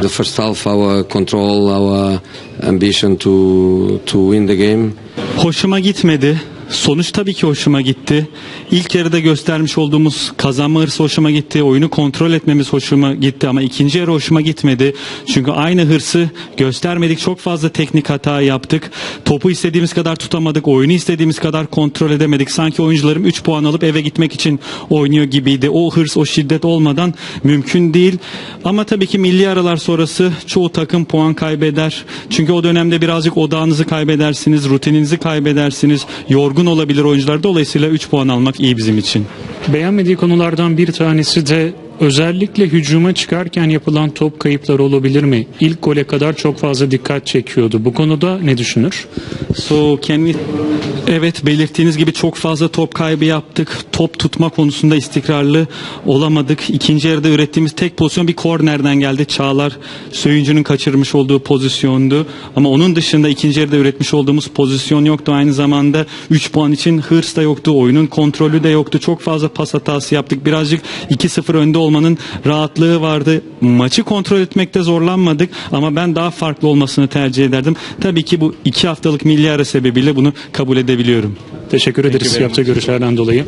The first half, our control, our ambition to to win the game. Hoşuma gitmedi. Sonuç tabii ki hoşuma gitti. İlk yarıda göstermiş olduğumuz kazanma hırsı hoşuma gitti. Oyunu kontrol etmemiz hoşuma gitti ama ikinci yarı hoşuma gitmedi. Çünkü aynı hırsı göstermedik. Çok fazla teknik hata yaptık. Topu istediğimiz kadar tutamadık. Oyunu istediğimiz kadar kontrol edemedik. Sanki oyuncularım 3 puan alıp eve gitmek için oynuyor gibiydi. O hırs, o şiddet olmadan mümkün değil. Ama tabii ki milli aralar sonrası çoğu takım puan kaybeder. Çünkü o dönemde birazcık odağınızı kaybedersiniz, rutininizi kaybedersiniz. Yorgun olabilir oyuncular. Dolayısıyla 3 puan almak iyi bizim için. Beğenmediği konulardan bir tanesi de özellikle hücuma çıkarken yapılan top kayıpları olabilir mi? İlk gole kadar çok fazla dikkat çekiyordu. Bu konuda ne düşünür? So can we... Evet belirttiğiniz gibi çok fazla top kaybı yaptık. Top tutma konusunda istikrarlı olamadık. İkinci yarıda ürettiğimiz tek pozisyon bir kornerden geldi. Çağlar Söyüncü'nün kaçırmış olduğu pozisyondu. Ama onun dışında ikinci yarıda üretmiş olduğumuz pozisyon yoktu. Aynı zamanda 3 puan için hırs da yoktu. Oyunun kontrolü de yoktu. Çok fazla pas hatası yaptık. Birazcık 2-0 önde olmanın rahatlığı vardı. Maçı kontrol etmekte zorlanmadık ama ben daha farklı olmasını tercih ederdim. Tabii ki bu iki haftalık milli ara sebebiyle bunu kabul edebiliyorum. Teşekkür ederiz yaptığı görüşlerden dolayı.